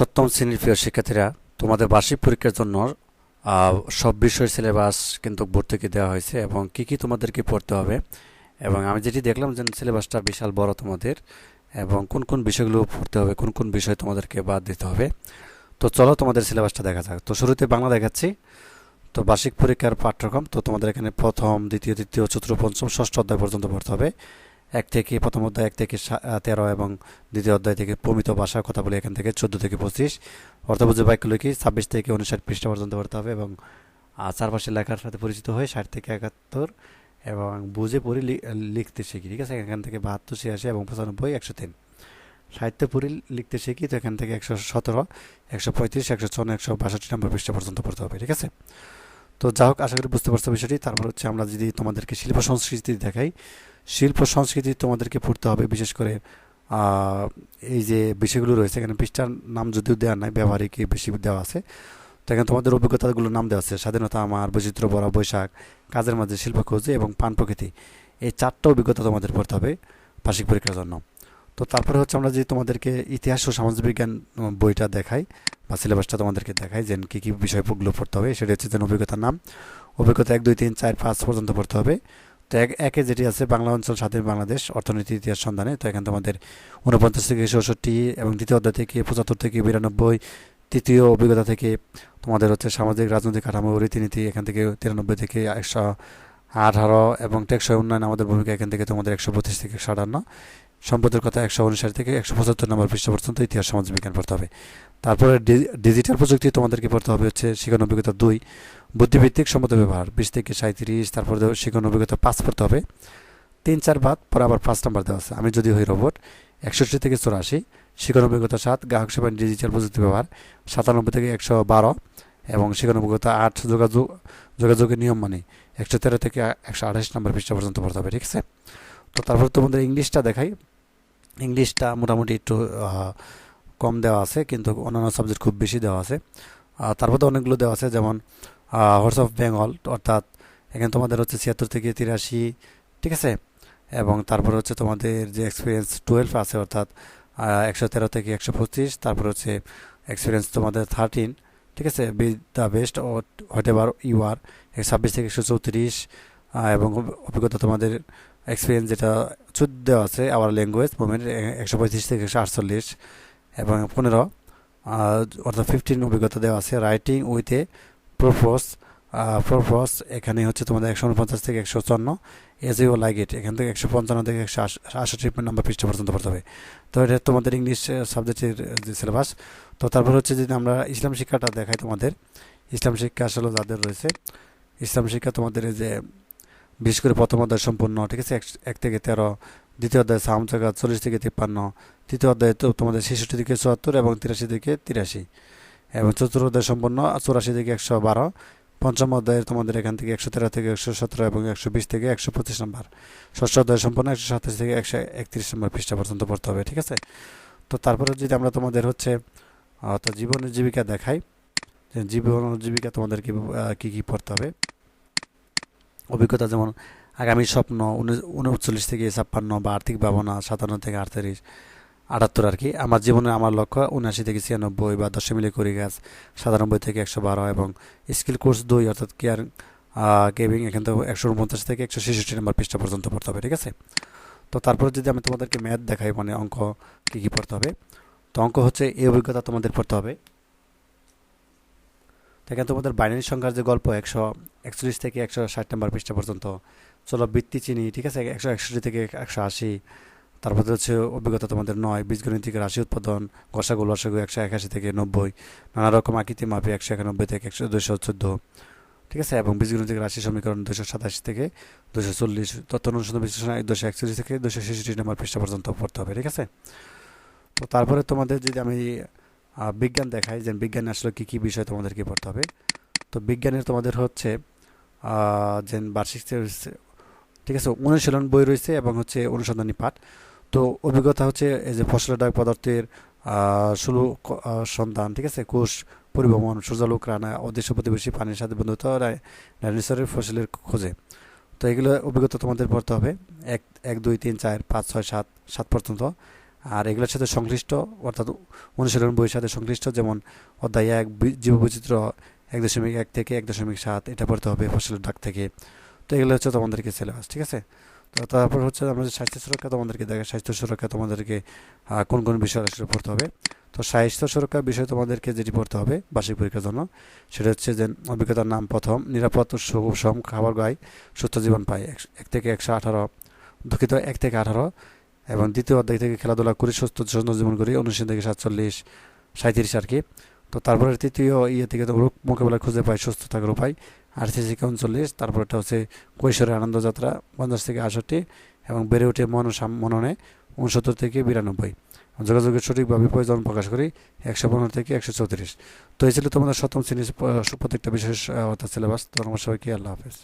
সপ্তম শ্রেণির প্রিয় শিক্ষার্থীরা, তোমাদের বার্ষিক পরীক্ষার জন্য সব বিষয়ের সিলেবাস কিন্তু ভর্তুকি দেওয়া হয়েছে এবং কি কি তোমাদেরকে পড়তে হবে এবং আমি যেটি দেখলাম যে সিলেবাসটা বিশাল বড় তোমাদের এবং কোন কোন বিষয়গুলো পড়তে হবে, কোন কোন বিষয় তোমাদেরকে বাদ দিতে হবে। তো চলো তোমাদের সিলেবাসটা দেখা যাক। তো শুরুতে বাংলা দেখাচ্ছি। তো বার্ষিক পরীক্ষার পাঠ্যক্রম, তো তোমাদের এখানে প্রথম, দ্বিতীয়, তৃতীয়, চতুর্থ, পঞ্চম, ষষ্ঠ অধ্যায় পর্যন্ত পড়তে হবে। এক থেকে, প্রথম অধ্যায় এক থেকে তেরো এবং দ্বিতীয় অধ্যায় থেকে প্রমিত ভাষার কথা বলি এখান থেকে চোদ্দ থেকে পঁচিশ। অর্থবোধ বাক্য লিখি, ছাব্বিশ থেকে উনষাট পৃষ্ঠা পর্যন্ত পড়তে হবে এবং চারপাশে লেখার সাথে পরিচিত হয়ে ষাট থেকে একাত্তর এবং বুঝে পড়ি লিখতে শিখি। ঠিক আছে? এখান থেকে বাহাত্তর, ছিয়াশি এবং পঁচানব্বই, একশো তিন। সাহিত্য পড়ি, লিখতে শিখি তো এখান থেকে একশো সতেরো, একশো পঁয়ত্রিশ, একশো চুয়ান্ন একশো বাষট্টি নম্বর পৃষ্ঠা পর্যন্ত পড়তে হবে। ঠিক আছে? তো যা হোক, আশা করি বুঝতে পারছ বিষয়টি। তারপর হচ্ছে আমরা যদি তোমাদেরকে শিল্প সংস্কৃতি দেখাই, শিল্প সংস্কৃতি তোমাদেরকে পড়তে হবে বিশেষ করে এই যে বিষয়গুলো রয়েছে, এখানে পৃষ্ঠার নাম যদিও দেওয়া নাই, ব্যবহারিক বেশি দেওয়া আছে। তো এখানে তোমাদের অভিজ্ঞতাগুলোর নাম দেওয়া আছে, স্বাধীনতা, আমার, বৈচিত্র্য, বড়, বৈশাখ, কাজের মাঝে শিল্প খোঁজে এবং পান প্রকৃতি। এই চারটা অভিজ্ঞতা তোমাদের পড়তে হবে বার্ষিক পরীক্ষার জন্য। তো তারপরে হচ্ছে আমরা যদি তোমাদেরকে ইতিহাস ও সমাজ বিজ্ঞান বইটা দেখাই বা সিলেবাসটা তোমাদেরকে দেখাই যে কী কী বিষয়গুলো পড়তে হবে। সেটা হচ্ছে যে অভিজ্ঞতার নাম, অভিজ্ঞতা এক, দুই, তিন, চার, পাঁচ পর্যন্ত পড়তে হবে। তো এক, একে যেটি আছে বাংলা অঞ্চল, স্বাধীন বাংলাদেশ, অর্থনীতি, ইতিহাস সন্ধানে। তো এখানে তোমাদের উনপঞ্চাশ থেকে চৌষট্টি এবং দ্বিতীয় অধ্যায় থেকে পঁচাত্তর থেকে বিরানব্বই, তৃতীয় অভিজ্ঞতা থেকে তোমাদের হচ্ছে সামাজিক, রাজনৈতিক কাঠামো, রীতিনীতি, এখান থেকে তিরানব্বই থেকে একশো আঠারো এবং টেকসই উন্নয়ন আমাদের ভূমিকা এখান থেকে তোমাদের একশো পঁচিশ থেকে একশো আটান্ন। সম্পদের কথা একশো উনষাট থেকে একশো পঁচাত্তর নম্বর পৃষ্ঠা পর্যন্ত ইতিহাস, সমাজ বিজ্ঞান পড়তে হবে। তারপরে ডিজিটাল প্রযুক্তি তোমাদেরকে পড়তে হবে হচ্ছে শিক্ষণ অভিজ্ঞতা দুই বুদ্ধিভিত্তিক সম্পদ ব্যবহার, বিশ থেকে সাঁত্রিশ তারপরে শিক্ষণ অভিজ্ঞতা পাঁচ পড়তে হবে। তিন, চার বাদ, পরে আবার পাঁচ নম্বর দেওয়া আছে। আমি যদি হই রোবট, একষট্টি থেকে চুরাশি শিক্ষণ অভিজ্ঞতা সাত, গ্রাহক সেবা ডিজিটাল প্রযুক্তি ব্যবহার, সাতানব্বই থেকে একশো বারো, এবং শিক্ষণ অভিজ্ঞতা আট, যোগাযোগ, যোগাযোগের নিয়ম মানে একশো তেরো থেকে একশো আঠাশ নম্বর পৃষ্ঠা পর্যন্ত পড়তে হবে, ঠিক আছে? তো তারপর তোমাদের ইংলিশটা দেখাই। ইংলিশটা মোটামুটি একটু কম দেওয়া আছে, কিন্তু অন্যান্য সাবজেক্ট খুব বেশি দেওয়া আছে। তারপর তো অনেকগুলো দেওয়া আছে, যেমন হর্স অফ বেঙ্গল অর্থাৎ এখানে তোমাদের হচ্ছে ছিয়াত্তর থেকে তিরাশি, ঠিক আছে? এবং তারপর হচ্ছে তোমাদের যে এক্সপিরিয়েন্স টুয়েলভ আছে, অর্থাৎ একশো তেরো থেকে একশো পঁচিশ, তারপর হচ্ছে এক্সপিরিয়েন্স তোমাদের থার্টিন ঠিক আছে? Be the best whatever you are ছাব্বিশ থেকে একশো চৌত্রিশ এবং অভিজ্ঞতা তোমাদের এক্সপিরিয়েন্স যেটা চোদ্দ দেওয়া আছে আওয়ার ল্যাঙ্গুয়েজ মুভমেন্ট একশো পঁয়ত্রিশ থেকে একশো আটচল্লিশ এবং পনেরো। অর্থাৎ ফিফটিন অভিজ্ঞতা দেওয়া আছে রাইটিং উইথ এ প্রোফোস প্রোফোস এখানে হচ্ছে তোমাদের একশো উনপঞ্চাশ থেকে একশো চুয়ান্ন। এজ ইউ লাইক ইট এখান থেকে একশো পঞ্চান্ন থেকে একশো আষট্টি নাম্বার পৃষ্ঠা পর্যন্ত পড়তে হবে। তো এটা তোমাদের ইংলিশ সাবজেক্টের যে সিলেবাস তো তারপর হচ্ছে যদি আমরা ইসলাম শিক্ষাটা দেখাই তোমাদের, ইসলাম শিক্ষা আসলে যাদের রয়েছে, ইসলাম শিক্ষা তোমাদের যে বিশেষ করে প্রথম অধ্যায় সম্পূর্ণ ঠিক আছে? এক- থেকে তেরো দ্বিতীয় অধ্যায় জায়গা চল্লিশ থেকে তিপ্পান্ন তৃতীয় অধ্যায় তো তোমাদের ছেষট্টি থেকে চুয়াত্তর এবং তিরাশি থেকে তিরাশি। এবং চতুর্থ অধ্যায় সম্পূর্ণ চৌরাশি থেকে একশো বারো পঞ্চম অধ্যায়ের তোমাদের এখান থেকে একশো তেরো থেকে একশো সতেরো এবং একশো বিশ থেকে একশো পঁচিশ নম্বর। ষষ্ঠ অধ্যায় সম্পূর্ণ একশো সাতাশ থেকে একশো একত্রিশ নম্বর পৃষ্ঠা পর্যন্ত পড়তে হবে ঠিক আছে? তো তারপরে যদি আমরা তোমাদের হচ্ছে আহ, তো জীবন জীবিকা দেখাই জীবন জীবিকা তোমাদের কি কি পড়তে হবে? অভিজ্ঞতা যেমন আগামী স্বপ্ন উনি- উনচল্লিশ থেকে ছাপ্পান্ন বা আর্থিক ভাবনা সাতান্ন থেকে আটত্রিশ, আটাত্তর আর কি। আমার জীবনে আমার লক্ষ্য উনআশি থেকে ছিয়ানব্বই বা দশে মিলে করি গাছ, সাতানব্বই থেকে একশো বারো এবং স্কিল কোর্স দুই অর্থাৎ কেয়ার কেভিং, এখান থেকে একশো উনপঞ্চাশ থেকে একশো ছেষট্টি নম্বর পৃষ্ঠা পর্যন্ত পড়তে হবে, ঠিক আছে? তো তারপরে যদি আমি তোমাদেরকে ম্যাথ দেখাই মানে অঙ্ক কী কী পড়তে হবে? তো অঙ্ক হচ্ছে এই অভিজ্ঞতা তোমাদের পড়তে হবে। তো এখানে তোমাদের বাইনারি সংখ্যার যে গল্প, একশো একচল্লিশ থেকে একশো ষাট নম্বর পৃষ্ঠা পর্যন্ত, চলো বৃত্তি চিনি, ঠিক আছে? একশো একষট্টি থেকে একশো আশি। তারপরে হচ্ছে অভিজ্ঞতা তোমাদের নয়, বীজগণিতিক রাশি উৎপাদন, গসাগু, লসাগু একশো একাশি থেকে নব্বই, নানা রকম আকৃতি মাপে একশো একানব্বই থেকে একশো দুশো চোদ্দ, ঠিক আছে? এবং বীজগণিতিক রাশি সমীকরণ দুশো সাতাশি থেকে দুশো চল্লিশ, তথ্য অনুসন্ধান বিশ্লেষণ দুশো একচল্লিশ থেকে দুশো ছেষট্টি নম্বর পৃষ্ঠা পর্যন্ত পড়তে হবে, ঠিক আছে? তো তারপরে তোমাদের যদি আমি বিজ্ঞান দেখায় যে বিজ্ঞানে আসলে কী কী বিষয় তোমাদেরকে পড়তে হবে। তো বিজ্ঞানের তোমাদের হচ্ছে যে বার্ষিক ঠিক আছে, অনুশীলন বই রয়েছে এবং হচ্ছে অনুসন্ধানী পাঠ। তো অভিজ্ঞতা হচ্ছে এই যে ফসলের পদার্থের সুলু সন্ধান, ঠিক আছে, কোষ পরিভ্রমণ, সূর্যালোক, রানা অদৃশ্য প্রতিবেশী পানির সাথে বন্ধুত্ব ডাইনোসরের ফসলের খোঁজে। তো এগুলো অভিজ্ঞতা তোমাদের পড়তে হবে। এক এক, দুই, তিন, চার, পাঁচ, ছয়, সাত সাত পর্যন্ত। আর এগুলোর সাথে সংশ্লিষ্ট, অর্থাৎ অনুশীলন বইয়ের সাথে সংশ্লিষ্ট, যেমন অধ্যায় এক জীববৈচিত্র্য এক দশমিক এক থেকে এক দশমিক সাত, এটা পড়তে হবে ফসলের ডাক থেকে। তো এগুলো হচ্ছে তোমাদেরকে সিলেবাস ঠিক আছে? তো তারপর হচ্ছে আমাদের স্বাস্থ্য সুরক্ষা তোমাদেরকে দেখে স্বাস্থ্য সুরক্ষা তোমাদেরকে কোন কোন বিষয় আসলে পড়তে হবে? তো স্বাস্থ্য সুরক্ষা বিষয় তোমাদেরকে যেটি পড়তে হবে বার্ষিক পরীক্ষার জন্য, সেটা হচ্ছে যে অভিজ্ঞতার নাম প্রথম নিরাপদ সুষম খাবার গায় সুস্থ জীবন পায় এক থেকে একশো আঠারো, দুঃখিত এক থেকে আঠারো এবং দ্বিতীয় অধ্যায় থেকে খেলাধুলা করি সুস্থ সুন্দর জীবন করি উনিশ থেকে সাতচল্লিশ সাঁত্রিশ আর কি। তো তারপরে তৃতীয় ইয়ে থেকে তো রোগ মোকাবেলা খুঁজে পাই সুস্থ থাকার উপায়। আটত্রিশ থেকে উনচল্লিশ, তারপরটা হচ্ছে কৈশোরের আনন্দযাত্রা পঞ্চাশ থেকে আষট্টি এবং বেড়ে ওঠে মন মননে উনসত্তর থেকে বিরানব্বই। যোগাযোগের সঠিকভাবে প্রয়োজন প্রকাশ করি একশো পনেরো থেকে একশো চৌত্রিশ। তো এই ছিল তোমাদের সপ্তম শ্রেণির প্রত্যেকটা বিশেষ অর্থাৎ সিলেবাস ধন্যবাদ সবাইকে, আল্লাহ হাফেজ।